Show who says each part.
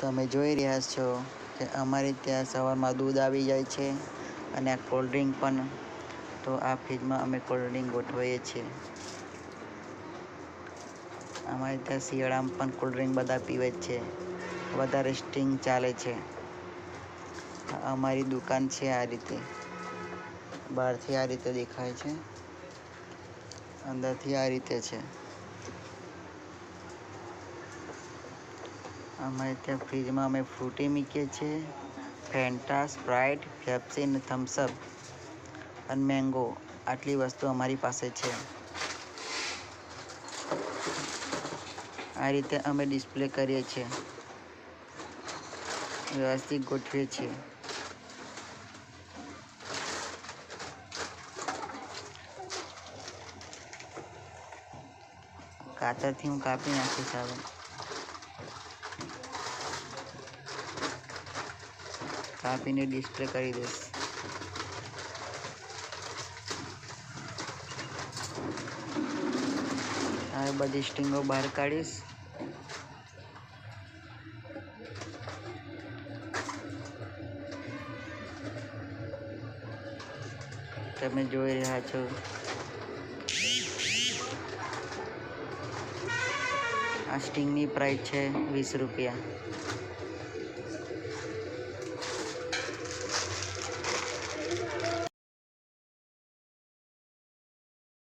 Speaker 1: તમે જોઈ રહ્યા છો કે અમારે ત્યાં સવારમાં દૂધ આવી જાય છે અને આ કોલ્ડ ડ્રિંક પણ. તો આ ફ્રીજમાં અમે કોલ્ડ ડ્રિંક ગોઠવીએ છીએ. અમારે ત્યાં શિયાળામાં પણ કોલ્ડ ડ્રિંક બધા પીવે જ છે. વધારે સ્ટિંગ ચાલે છે. અમારી દુકાન છે આ રીતે. બહારથી આ રીતે દેખાય છે. અંદરથી આ રીતે છે. અમારે ત્યાં ફ્રીજમાં અમે ફ્રૂટી મૂકીએ છીએ ફેન્ટા સ્પ્રાઇટ પેપ્સી અને થમ્સઅપ અને મેંગો આટલી વસ્તુ અમારી પાસે છે. આ રીતે અમે ડિસ્પ્લે કરીએ છીએ. વ્યવસ્થિત ગોઠવીએ છીએ. કાતરથી હું કાપી નાખીશ હવે. કાપીને ડિસ્પ્લે કરી દઈશ. આ બધી સ્ટિંગો બહાર કાઢીશ. તમે જોઈ રહ્યા છો. આ સ્ટિંગની પ્રાઇસ છે વીસ રૂપિયા.